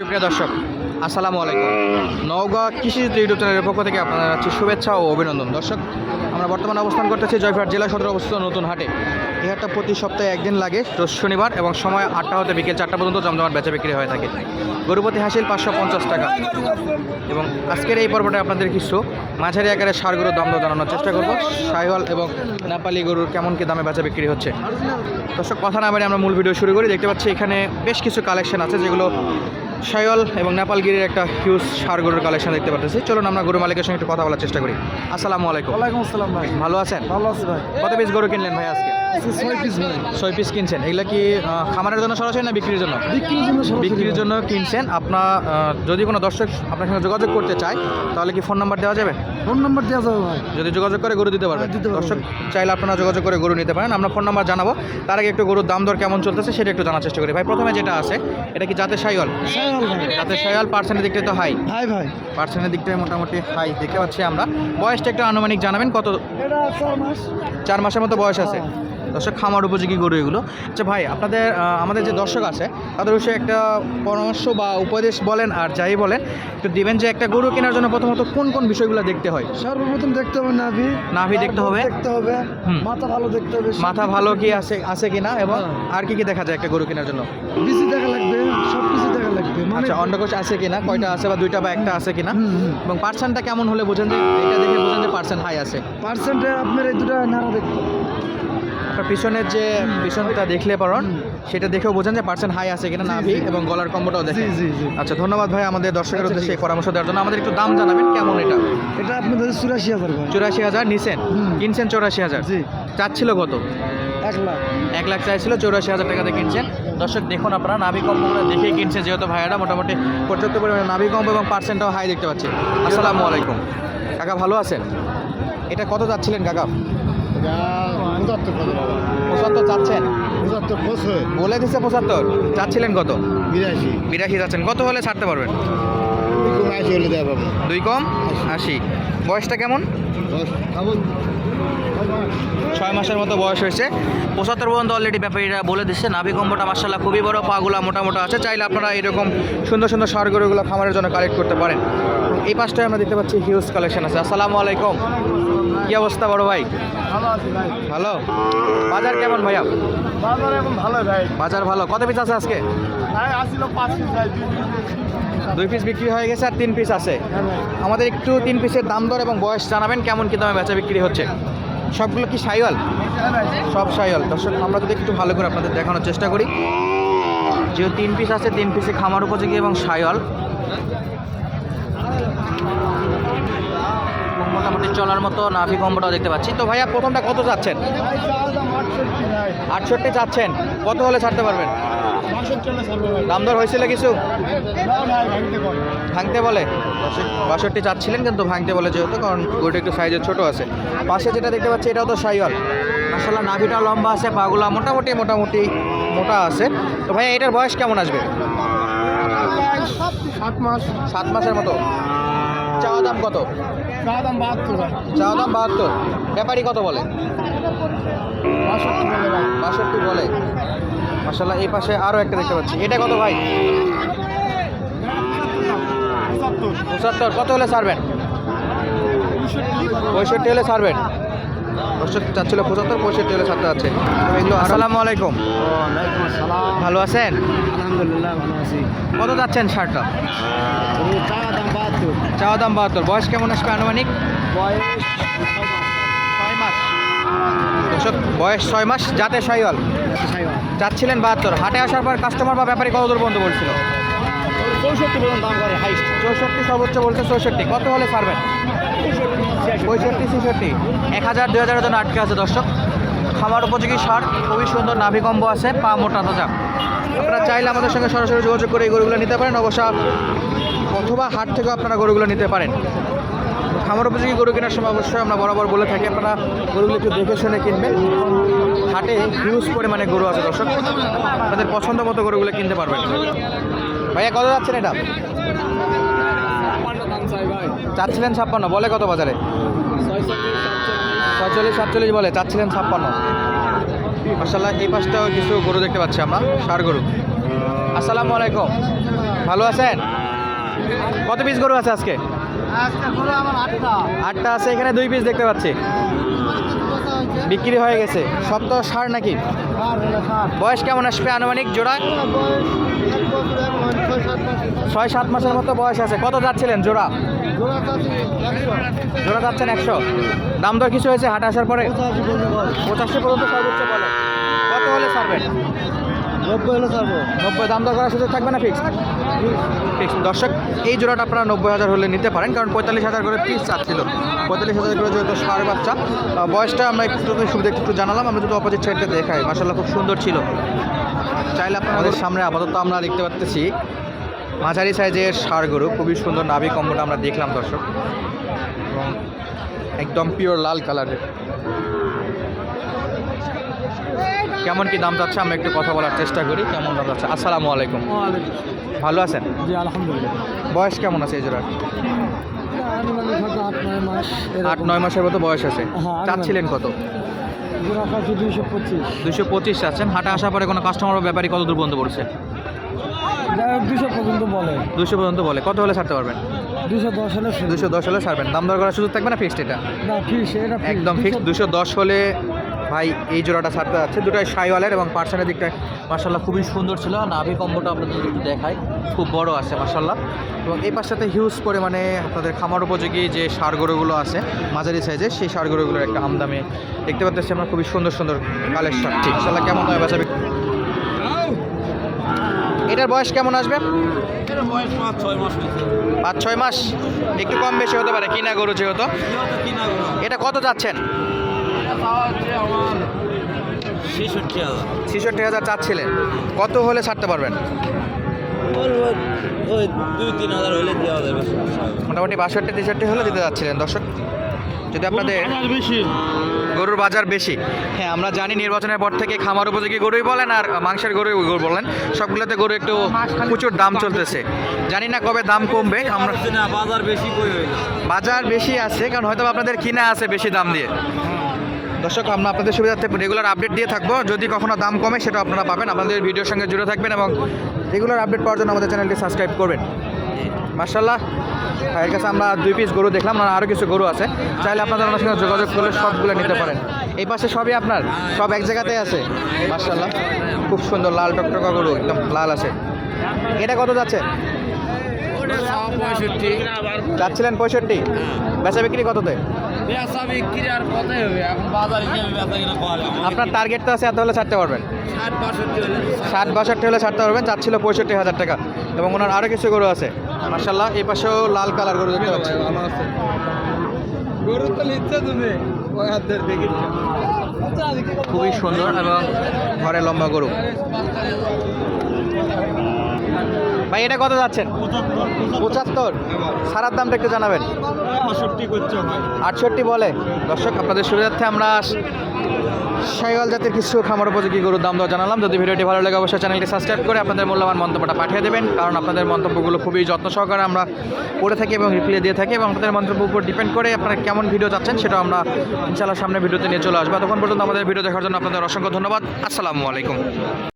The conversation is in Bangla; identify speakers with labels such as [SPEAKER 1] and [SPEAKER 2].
[SPEAKER 1] সুপ্রিয় দর্শক, আসসালামু আলাইকুম। নওগাঁ কৃষি ইউটিউব চ্যানেলের পক্ষ থেকে আপনারা জানাচ্ছি শুভেচ্ছা ও অভিনন্দন। দর্শক, আমরা বর্তমানে অবস্থান করতেছি জয়ফাট জেলা সদর অবস্থিত নতুন হাটে। এই হাটটা প্রতি সপ্তাহে একদিন লাগে শনিবার এবং সময় আটটা হতে বিকেল চারটা পর্যন্ত জমজমাট বেচা বিক্রি হয়ে থাকে। গরুপতি হাসিল পাঁচশো পঞ্চাশ টাকা। এবং আজকের এই পর্বটা আপনাদের কিছু মাঝারি আকারে সার গরুর দাম জানানোর চেষ্টা করব। সাইহল এবং নেপালি গরুর কেমন কি দামে বেচা বিক্রি হচ্ছে। দর্শক, কথা না আমরা মূল ভিডিও শুরু করি। দেখতে পাচ্ছি এখানে বেশ কিছু কালেকশন আছে, যেগুলো সায়ল এবং নেপালগিরির একটা হিউজ সার গরুর কালেকশন দেখতে পাচ্ছি চলুন আমরা গরু মালিকের সঙ্গে একটু কথা বলার চেষ্টা করি। আসসালামু আলাইকুম।
[SPEAKER 2] ওয়ালাইকুম আসসালাম ভাই।
[SPEAKER 1] ভালো আছেন?
[SPEAKER 2] ভালো আছি ভাই।
[SPEAKER 1] কত পিস গরু কিনলেন ভাই আজকে?
[SPEAKER 2] আজকে ছয় পিস
[SPEAKER 1] ছয় পিস কিনছেন। এগুলো কি খামারের জন্য সরাসরি না বিক্রির জন্য?
[SPEAKER 2] বিক্রির জন্য
[SPEAKER 1] বিক্রির জন্য কিনছেন। আপনার যদি কোনো দর্শক আপনার সঙ্গে যোগাযোগ করতে চায় তাহলে কি ফোন নাম্বার দেওয়া যাবে?
[SPEAKER 2] ফোন নাম্বার দেওয়া যাবে ভাই।
[SPEAKER 1] যদি যোগাযোগ করে গরু দিতে পারবেন।
[SPEAKER 2] হ্যাঁ, দিতে
[SPEAKER 1] দর্শক চাইলে আপনারা যোগাযোগ করে গরু নিতে পারেন। আমরা ফোন নাম্বার জানাব। তার আগে একটু গরুর দাম দর কেমন চলতেছে সেটা একটু জানার চেষ্টা করি। ভাই প্রথমে যেটা আছে এটা কি
[SPEAKER 2] জাতে সাইওয়াল
[SPEAKER 1] জাতের সাইল পার্সেন্টের দিকটা তো হাই
[SPEAKER 2] হাই ভাই।
[SPEAKER 1] পার্সেন্টের দিকটা মোটামুটি হাই দেখতে পাচ্ছি আমরা। বয়সটা একটু আনুমানিক জানাবেন কত?
[SPEAKER 2] এটা চার মাস।
[SPEAKER 1] চার মাসের মতো বয়স আছে।
[SPEAKER 2] হ্যাঁ।
[SPEAKER 1] দর্শক খামার উপযোগী গরু এগুলো আচ্ছা ভাই আপনাদের আমাদের যে দর্শক আছে তাদের বিষয়ে একটা পরামর্শ বা উপদেশ বলেন আর যাই বলেন একটু দিবেন যে একটা গরু কেনার জন্য প্রথমত কোন কোন বিষয়গুলো দেখতে হয়
[SPEAKER 2] সর্বপ্রথম দেখতে হবে নাভি
[SPEAKER 1] নাভি দেখতে হবে।
[SPEAKER 2] দেখতে হবে মাথা ভালো দেখতে হবে
[SPEAKER 1] মাথা ভালো কি আছে আছে কিনা এবং
[SPEAKER 2] হ্যাঁ।
[SPEAKER 1] আর কি কি দেখা যায় একটা গরু কেনার জন্য
[SPEAKER 2] বিসি দেখা লাগবে সব কিছু দেখা লাগবে মানে
[SPEAKER 1] আচ্ছা অন্ডকোষ আছে কিনা কয়টা আছে বা দুইটা বা একটা আছে কিনা। এবং পার্সেন্টটা কেমন হলে বোঝেন যে এটা দেখে বোঝেন যে পার্সেন্ট হাই আছে
[SPEAKER 2] পার্সেন্টে আপনার এই দুটো নাড়া দেখতে।
[SPEAKER 1] আপনার পিছনের যে পিছনটা দেখলে পারেন। সেটা দেখেও বোঝেন যে পার্সেন্ট হাই আছে কিনা নাভি এবং গলার কম্বটাও দেখেন।
[SPEAKER 2] জি, জি, জি।
[SPEAKER 1] আচ্ছা ধন্যবাদ ভাই আমাদের দর্শকের
[SPEAKER 2] আচ্ছা,
[SPEAKER 1] উদ্দেশ্যে এই পরামর্শ দেওয়ার জন্য। আমাদের একটু দাম জানাবেন কেমন এটা?
[SPEAKER 2] এটা আপনাদের চুরাশি হাজার
[SPEAKER 1] চুরাশি হাজার নিছেন? কিনছেন চৌরাশি হাজার?
[SPEAKER 2] জি।
[SPEAKER 1] চাচ্ছিল কত?
[SPEAKER 2] এক লাখ।
[SPEAKER 1] এক লাখ চাইছিল চৌরাশি হাজার টাকাতে কিনছেন। দর্শক দেখুন আপনারা নাভি কম্পগুলো দেখেই কিনছে যেহেতু ভাইয়ারা মোটামুটি পর্যাপ্ত পরিমাণে নাভি কম্প এবং পার্সেন্টটাও হাই দেখতে পাচ্ছি। আসসালামু আলাইকুম। কাকা ভালো আছেন? এটা কত যাচ্ছিলেন কাকা?
[SPEAKER 3] পঁচাত্তর
[SPEAKER 1] পঁচাত্তর চাচ্ছেন?
[SPEAKER 3] পঁচাত্তর
[SPEAKER 1] বলে দিচ্ছে পঁচাত্তর। চাচ্ছিলেন কত?
[SPEAKER 3] বিরাশি।
[SPEAKER 1] বিরাশি যাচ্ছেন কত হলে ছাড়তে পারবেন? দুই কম আশি বয়সটা কেমন? ছয় মাসের মতো বয়স হয়েছে। পঁচাত্তর পর্যন্ত অলরেডি ব্যাপারীরা বলে দিচ্ছে নাভি কম্বটা মার্শাল্লাহ খুবই বড়। পাগুলা মোটা মোটা আছে। চাইলে আপনারা এরকম সুন্দর সুন্দর সার গরুগুলো খামারের জন্য কালেক্ট করতে পারেন। এই পাশটায় আমরা দেখতে পাচ্ছি হিউজ কালেকশন আছে। আসসালামু আলাইকুম। কি অবস্থা বড় ভাই?
[SPEAKER 2] ভালো আছি ভাই।
[SPEAKER 1] ভালো? বাজার কেমন ভাইয়া?
[SPEAKER 2] বাজার এখন ভালো ভাই।
[SPEAKER 1] বাজার ভালো। কত পিস আছে আজকে?
[SPEAKER 2] ভাই আসছিল পাঁচ পিস ভাই দুই
[SPEAKER 1] দুই পিস বিক্রি হয়ে গেছে আর তিন পিস আছে। আমাদের একটু তিন পিসের দাম দর এবং বয়স জানাবেন কেমন কি দামে বেচা বিক্রি হচ্ছে। সবগুলো কি সাইওয়াল? সব সাইওয়াল। দর্শক আমরা যদি একটু ভালো করে আপনাদের দেখানোর চেষ্টা করি। যেহেতু তিন পিস আছে তিন পিসে খামার উপযোগী এবং সাইওয়াল। মোটামুটি চলার মতো নাভি কম্বটাও দেখতে পাচ্ছি। তো ভাইয়া, প্রথমটা কত চাচ্ছেন আটষট্টি চাচ্ছেন কত হলে ছাড়তে পারবেন? দাম দর হয়েছিল কিছু? ভাঙতে বলে। বাষট্টি চাচ্ছিলেন, কিন্তু ভাঙতে বলে যেহেতু, কারণ গরুটা একটু সাইজের ছোট আছে। পাশে যেটা দেখতে পাচ্ছি, এটাও তো সাইওয়াল। মাসাল্লাহ নাভিটা লম্বা আছে পাগুলা মোটামুটি মোটামুটি মোটা আছে। তো ভাই এটার বয়স কেমন আসবে?
[SPEAKER 2] সাত মাস।
[SPEAKER 1] সাত মাসের মতো। চাওয়া দাম কত?
[SPEAKER 2] চা দাম বাহাত্তর।
[SPEAKER 1] চাওয়া দাম বাহাত্তর। ব্যাপারী কত বলে?
[SPEAKER 2] বাষট্টি বলে
[SPEAKER 1] মাসাল্লাহ এই পাশে আরও একটা দেখতে পাচ্ছি। এটা কত ভাই?
[SPEAKER 2] পঁচাত্তর।
[SPEAKER 1] কত হলে ছাড়বেন পঁয়ষট্টি হলে ছাড়বেন পঁয়ষট্টি চাচ্ছিল পঁচাত্তর পঁয়ষট্টি হলে ছাড়তে যাচ্ছে এগুলো আসসালামু আলাইকুম। ভালো আছেন?
[SPEAKER 2] আলহামদুলিল্লাহ ভালো আছি।
[SPEAKER 1] কত যাচ্ছেন শার্টটা
[SPEAKER 2] চা দাম বাহাত্তর।
[SPEAKER 1] চাওয়া দাম বাহাত্তর। বয়স কেমন আসবে আনুমানিক?
[SPEAKER 2] বয়স
[SPEAKER 1] ছয় মাস। দর্শক, বয়স ছয় মাস যাতে সাইওয়াল। চাচ্ছিলেন বাহাত্তর। হাটে আসার পর কাস্টমার বা ব্যাপারী কত দূর পর্যন্ত বলছিল?
[SPEAKER 2] চৌষট্টি পর্যন্ত দাম করে হাইস্ট
[SPEAKER 1] চৌষট্টি সর্বোচ্চ বলছে চৌষট্টি। কত হলে ছাড়বেন? পঁয়ষট্টি, ছেষট্টি। এক হাজার, দুই হাজারের জন্য আটকে আছে দর্শক। খামার উপযোগী সার, খুবই সুন্দর নাভি কম্বো আছে, পা মোটা তাজা। আপনারা চাইলে আমাদের সঙ্গে সরাসরি যোগাযোগ করে এই গরুগুলো নিতে পারেন, অবশ্য অথবা হাট থেকেও আপনারা গরুগুলো নিতে পারেন। খামার উপযোগী গরু কেনার সময় অবশ্যই আমরা বরাবর বলে থাকি, আপনারা গরুগুলো একটু দেখে শুনে কিনবেন। হাটে হিউজ পরিমাণে গরু আছে দর্শক। আপনাদের পছন্দ মতো গরুগুলো কিনতে পারবেন। ভাইয়া, কত যাচ্ছেন এটা? চাচ্ছিলেন ছাপ্পান্ন, বলে কত বাজারে? ছয়চল্লিশ, সাতচল্লিশ বলে, চাচ্ছিলেন ছাপ্পান্ন। মার্শাল্লাহ এই পাশটাও কিছু গরু দেখতে পাচ্ছি আমরা, সার গরু। আসসালামু আলাইকুম। ভালো আছেন? কত পিস গরু আছে আজকে?
[SPEAKER 2] আটটা।
[SPEAKER 1] আছে, এখানে দুই পিস দেখতে পাচ্ছি। বিক্রি হয়ে গেছে। সব তো সার নাকি? বয়স কেমন আসবে আনুমানিক জোড়া?
[SPEAKER 2] ছয় সাত
[SPEAKER 1] মাসের মতো বয়স আছে। কত যাচ্ছিলেন জোড়া?
[SPEAKER 2] জোড়া
[SPEAKER 1] যাচ্ছেন একশো। দাম দর কিছু হয়েছে হাট আসার পরে?
[SPEAKER 2] পঁচাশি পর্যন্ত
[SPEAKER 1] সর্বোচ্চ বলে। কত হলে ছাড়বেন
[SPEAKER 2] নব্বই হলে
[SPEAKER 1] নব্বই দাম সুযোগ থাকবে না ফিক্স ফিক্স দর্শক, এই জোড়াটা আপনারা নব্বই হাজার হলে নিতে পারেন, কারণ পঁয়তাল্লিশ হাজার করে পিস চাচ্ছিল। পঁয়তাল্লিশ হাজার করে যেহেতু সার বাচ্চা বয়সটা আমরা একটু সুবিধা একটু জানালাম, আমরা যদি অপোজিট সাইডটা দেখাই মাসাল্লাহ খুব সুন্দর ছিল। চাইলে আপনাদের সামনে আপাতত আমরা দেখতে পাচ্ছি মাঝারি সাইজের সার গরু, খুবই সুন্দর নাভি কম্বটা আমরা দেখলাম দর্শক। এবং একদম পিওর লাল কালারের কেমন কি দাম যাচ্ছে আমরা একটু কথা বলার চেষ্টা করি কেমন দাম যাচ্ছে আসসালামু আলাইকুম। ভালো আছেন?
[SPEAKER 2] জি আলহামদুলিল্লাহ।
[SPEAKER 1] বয়স কেমন আছে এই জোড়ার?
[SPEAKER 2] আট নয়
[SPEAKER 1] মাসের মতো বয়স আছে।
[SPEAKER 2] হ্যাঁ,
[SPEAKER 1] চাচ্ছিলেন কত? দুশো পঁচিশ। চাচ্ছেন। হাটে আসার পরে কোনো কাস্টমার ব্যাপারী কত দূর পর্যন্ত পড়ছে
[SPEAKER 2] দুশো পর্যন্ত বলে।
[SPEAKER 1] দুশো পর্যন্ত বলে। কত হলে ছাড়তে পারবেন?
[SPEAKER 2] দুশো দশ হলে
[SPEAKER 1] দুশো দশ হলে ছাড়বেন। দাম দর করার সুযোগ থাকবে না ফিক্সড এটা?
[SPEAKER 2] না ফিক্স এটা
[SPEAKER 1] একদম ফিক্সড দুশো দশ হলে ভাই এই জোড়াটা ছাড়তে যাচ্ছে। দুটাই সাইওয়ালের এবং পার্সেন্টের দিকটা মার্শাল্লাহ খুবই সুন্দর ছিল। নাভি কম্বোটা আপনাদের একটু দেখাই খুব বড় আছে মার্শাল্লাহ এবং এই পাশটাতে হিউজ পরিমাণে আপনাদের খামার উপযোগী যে সার গরুগুলো আছে মাঝারি সাইজের সেই সার গরুগুলোর একটা আমদামে দেখতে পাচ্ছি আমরা। খুবই সুন্দর সুন্দর কালেকশন ঠিক ইনশাল্লাহ কেমন হয় বাঁচাবে এটার বয়স কেমন আসবে?
[SPEAKER 2] পাঁচ ছয় মাস?
[SPEAKER 1] একটু কম বেশি হতে পারে কিনা গরু যেহেতু। এটা কত যাচ্ছেন?
[SPEAKER 2] ছেষট্টি হাজার।
[SPEAKER 1] ছেষট্টি হাজার চাচ্ছিলেন। কত হলে ছাড়তে পারবেন?
[SPEAKER 2] ওই দুই তিন হাজার হলে দেওয়া যাবে
[SPEAKER 1] মোটামুটি বাষট্টি তেষট্টি হলে দিতে যাচ্ছিলেন। দর্শক যদি আপনাদের
[SPEAKER 2] বেশি।
[SPEAKER 1] গরুর বাজার বেশি। হ্যাঁ আমরা জানি নির্বাচনের পর থেকে খামার উপযোগী গরুই বলেন আর মাংসের গরুই গরু বলেন। সবগুলোতে গরু একটু প্রচুর দাম চলতেছে। জানি না কবে দাম কমবে। আমরা
[SPEAKER 2] না বাজার বেশি কই
[SPEAKER 1] বাজার বেশি আছে কারণ হয়তো আপনাদের কিনা আছে বেশি দাম দিয়ে। দর্শক আমরা আপনাদের সুবিধার্থে রেগুলার আপডেট দিয়ে থাকব। যদি কখনো দাম কমে সেটা আপনারা পাবেন। আপনাদের ভিডিওর সঙ্গে জুড়ে থাকবেন এবং রেগুলার আপডেট পাওয়ার জন্য আমাদের চ্যানেলটি সাবস্ক্রাইব করবেন। মার্শাল্লাহ ভাইয়ের কাছে আমরা দুই পিস গরু দেখলাম আর আরও কিছু গরু আছে। চাইলে আপনাদের ওনার সঙ্গে যোগাযোগ করলে সবগুলো নিতে পারেন। এই পাশে সবই আপনার সব এক জায়গাতেই আছে। মার্শাল্লাহ খুব সুন্দর লাল টকটকা গরু একদম লাল আছে। এটা কত যাচ্ছে? যাচ্ছিলেন পঁয়ষট্টি? বেচা বিক্রি কততে?
[SPEAKER 2] বেচা বিক্রি আর হবে এখন বাজারে গিয়ে বেচা কিনা করা
[SPEAKER 1] আপনার টার্গেট তো আছে এত হলে ছাড়তে পারবেন?
[SPEAKER 2] ষাট বাষট্টি হলে
[SPEAKER 1] ষাট বাষট্টি হলে ছাড়তে পারবেন চাচ্ছিল পঁয়ষট্টি হাজার টাকা। এবং ওনার আরও কিছু গরু আছে। মার্শাল্লাহ এই পাশেও লাল কালার গরু দেখতে পাচ্ছি।
[SPEAKER 2] গরু তো নিচ্ছে তুমি। ওই হাতের দেখি।
[SPEAKER 1] খুবই সুন্দর এবং ঘরে লম্বা গরু। ভাই এটা কত যাচ্ছেন? পঁচাত্তর সারার দামটা একটু জানাবেন। আটষট্টি বলে। দর্শক আপনাদের সুবিধার্থে আমরা শাইওয়াল জাতের কিছু খামার উপযোগী গরুর দাম দর জানালাম। যদি ভিডিওটি ভালো লাগে অবশ্যই চ্যানেলটি সাবস্ক্রাইব করে আপনাদের মূল্যবান মন্তব্যটা পাঠিয়ে দেবেন। কারণ আপনাদের মন্তব্যগুলো খুবই যত্ন সহকারে আমরা পড়ে থাকি এবং রিপ্লাই দিয়ে থাকি এবং আপনাদের মন্তব্যের উপর ডিপেন্ড করে আপনারা কেমন ভিডিও চাচ্ছেন সেটা আমরা ইনশাআল্লাহ সামনে ভিডিওতে নিয়ে চলে আসব। তখন পর্যন্ত আমাদের ভিডিও দেখার জন্য আপনাদের অসংখ্য ধন্যবাদ। আসসালামু আলাইকুম।